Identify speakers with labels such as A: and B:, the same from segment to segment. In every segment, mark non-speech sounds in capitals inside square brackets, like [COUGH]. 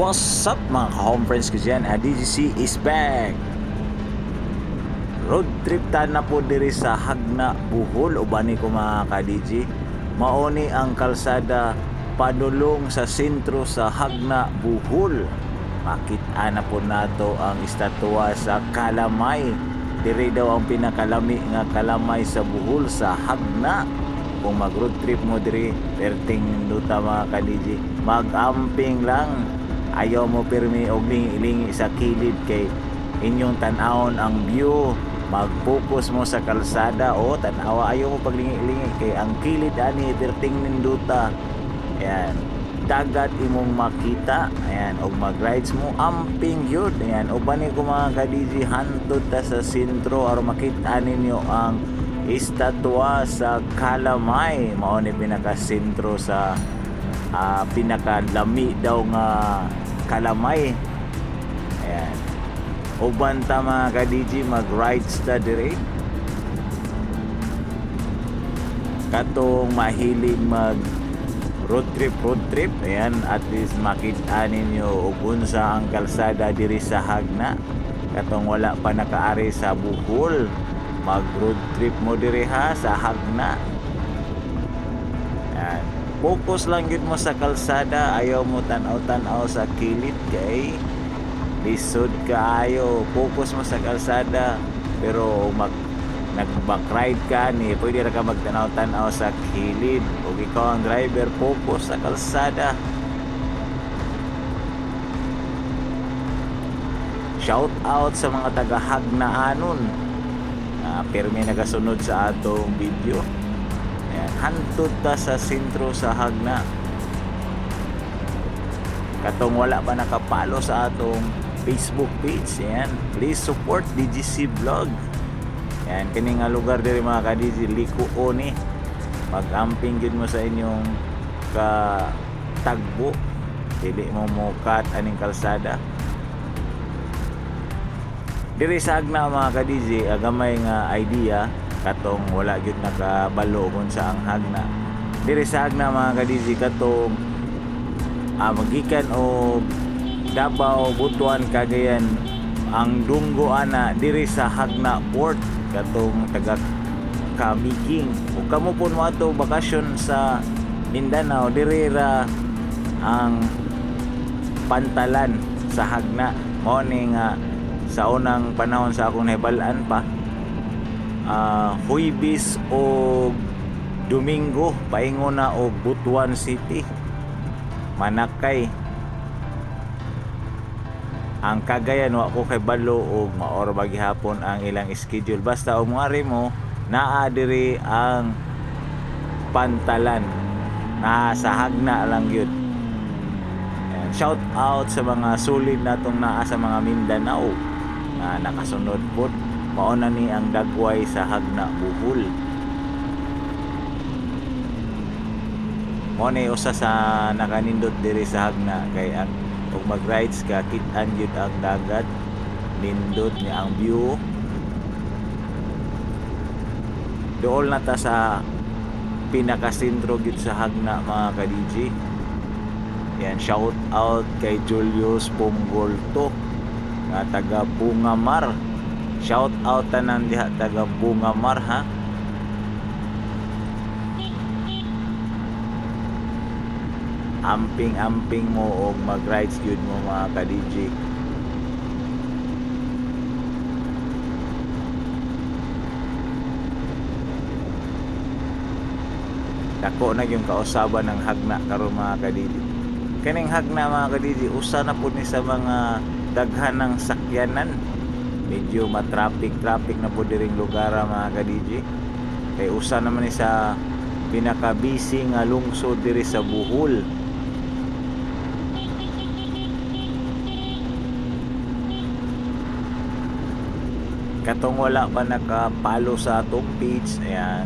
A: What's up mga ka-home friends ko dyan? DGC is back! Road trip ta na po diri sa Hagna, Buhol o bani ko mga ka-DG. Mauni ang kalsada padulong sa sentro sa Hagna, Buhol. Makita na po nato ang estatwa sa Kalamay. Diri daw ang pinakalami nga kalamay sa Buhol sa Hagna kung mag road trip mo diri perting duta mga kadiji mag-amping lang ayaw mo pirmi og lingi sa kilid kay inyong tanawon ang view. Mag-focus mo sa kalsada. O tanawa ayaw mo paglingi-lingi kay ang kilid ani perting ninduta. Ayan. Dagat imong makita. Ayan og mag-rides mo amping yun. Ayan uban ni ko mga kadiji hantod ta sa sentro aron makita ninyo ang estatwa sa Kalamay. Mao ni pinaka sentro sa ah, pinakalami daw nga Kalamay. Ayan. Uban ta mga ka-DJ mag rides ta dire. Katong mahilig mag road trip road trip. Ayan at least makita ninyo unsa ang kalsada diri sa Hagna. Katong wala pa nakaari sa Bohol. Mag road trip mo diri ha sa Hagna. Yan. Focus lang gid mo sa kalsada, ayaw mo tanaw-tanaw sa kilid kay lisod kaayo. Focus mo sa kalsada. Pero mag nag-back ride ka ni pwede ra ka magtanaw-tanaw sa kilid ug ikaw ang driver focus sa kalsada. Shout out sa mga taga Hagnaanon uh, pirmi nagasunod sa atong video Ayan, hantod ta sa sentro sa Hagna. Katong wala pa nakapalo sa atong Facebook page Ayan, please support DGC Vlog. Ayan, kini nga lugar diri mga ka-DG Liko Oni mag-amping yun mo sa inyong ka tagbo dili mo mo aning kalsada. Diri sa Agna mga ka-DJ agamay nga idea katong wala gyud nakabalo kung sa ang Hagna. Diri sa Agna mga ka-DJ katong ah, magikan o Davao, Butuan, Cagayan ang dunggo ana diri sa Hagna Port katong taga Kamiking ug kamo pun mo ato bakasyon sa Mindanao diri ra ang pantalan sa Hagna. Mao ni nga sa unang panahon sa akong nahibalaan pa uh, Huibis o Domingo paingon na og Butuan City. Manakay. Ang kagayan wa ko kay balo og maor ba gihapon ang ilang schedule. Basta og mo naa diri ang pantalan. Na hagna lang yun. Shout out sa mga sulit natong naa sa mga Mindanao na nakasunod po mauna ni ang dagway sa Hagna Buhol mo ni usa sa nakanindot diri sa Hagna kay ang kung mag rides ka kitan yun ang dagat nindot niya ang view. Dool na ta sa pinakasentro gyud sa Hagna mga ka-DJ yan shout out kay Julius Pumgolto nga taga Bungamar shout out tanan diha taga Bungamar ha? Amping amping mo og mag rides gyud mo mga ka DJ dako na yung kausaban ng hagna karon mga ka DJ kaning hagna mga ka DJ usa na pud ni sa mga daghan ng sakyanan medyo matraffic traffic na po diring lugar ah, mga ka DJ kay usa naman ni sa pinaka busy nga lungsod diri sa Bohol. Katong wala pa nakapalo sa atong page ayan.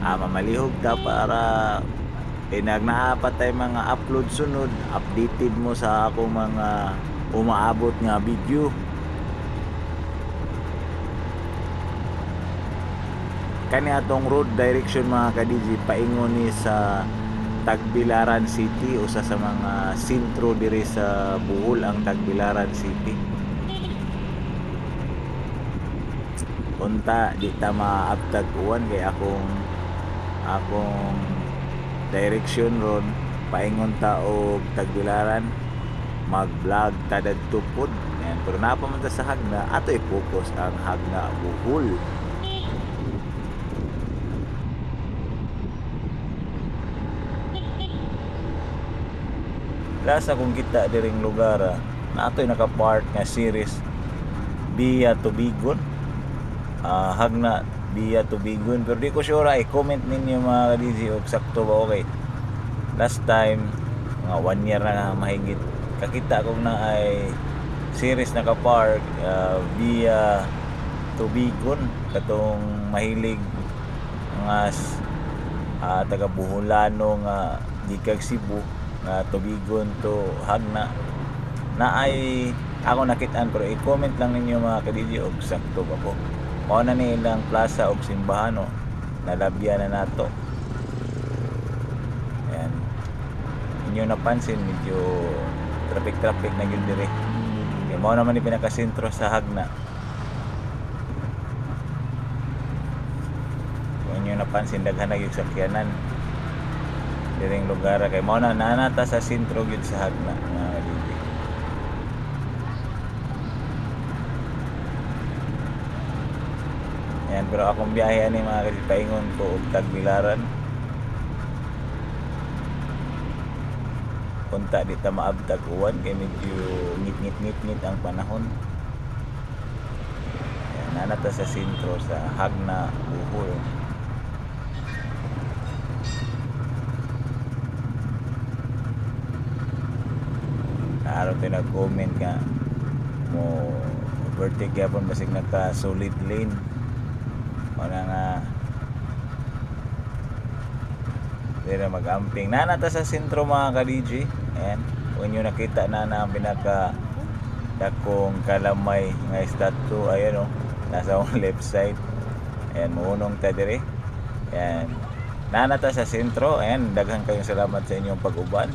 A: Ah, mamalihog ta para pinagnaapat tay mga upload sunod updated mo sa akong mga umaabot nga video kani atong road direction mga ka-DJ paingon ni sa Tagbilaran City usa sa mga sentro diri sa Bohol ang Tagbilaran City. Unta di ta maabtag uwan kay akong akong direksyon ron paingon ta og Tagbilaran mag-vlog ta dagto pod. Yan. pero napaman ta sa Hagna ato i-focus ang Hagna Bohol Lasa kung kita diring lugar ah, na ato'y nakapark nga series. Via Tubigon ah Hagna Via Tubigon pero di ko sure ay comment ninyo mga kadisi og sakto ba okay. Last time mga one year na mahigit. Kakita ko na ay series nakapark uh, via Tubigon katong mahilig mga ah, taga Buholano nga gikag Cebu nga Tubigon to Hagna na. Ay ako nakitaan pero i-comment lang ninyo mga kadidi og sakto ba ko mao na ni ilang plaza og simbahan no nalabyan na nato. Ayan. Inyo napansin medyo traffic traffic na yun dire. Kaya mao naman ni pinakasentro sa Hagna kung inyo napansin daghan na yung sakyanan diring lugar kay mao na nanata sa sentro gyud sa Hagna mga kadidi Yan, pero akong biyahe ani mga kasi paingon ko og Tagbilaran. Punta di ta maabtag uwan kay medyo ngit-ngit-ngit ang panahon. Yan, nanata sa sentro sa Hagna, Bohol. Naaraw tayo nag-comment nga mo overtake yapon basig nagka solid lane wala nga na mag-amping. Nanata sa sentro mga ka-DJ. Ayan. Kung nyo nakita na na ang pinaka dakong kalamay nga statue. Ayan o. Nasa [LAUGHS] akong left side. Ayan. Muunong ta dire. Ayan. Nanata sa sentro. Ayan. Daghan kayong salamat sa inyong pag-uban.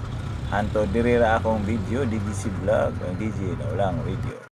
A: Anto diri ra akong video. DGC Vlog. Ang DJ na ulang video.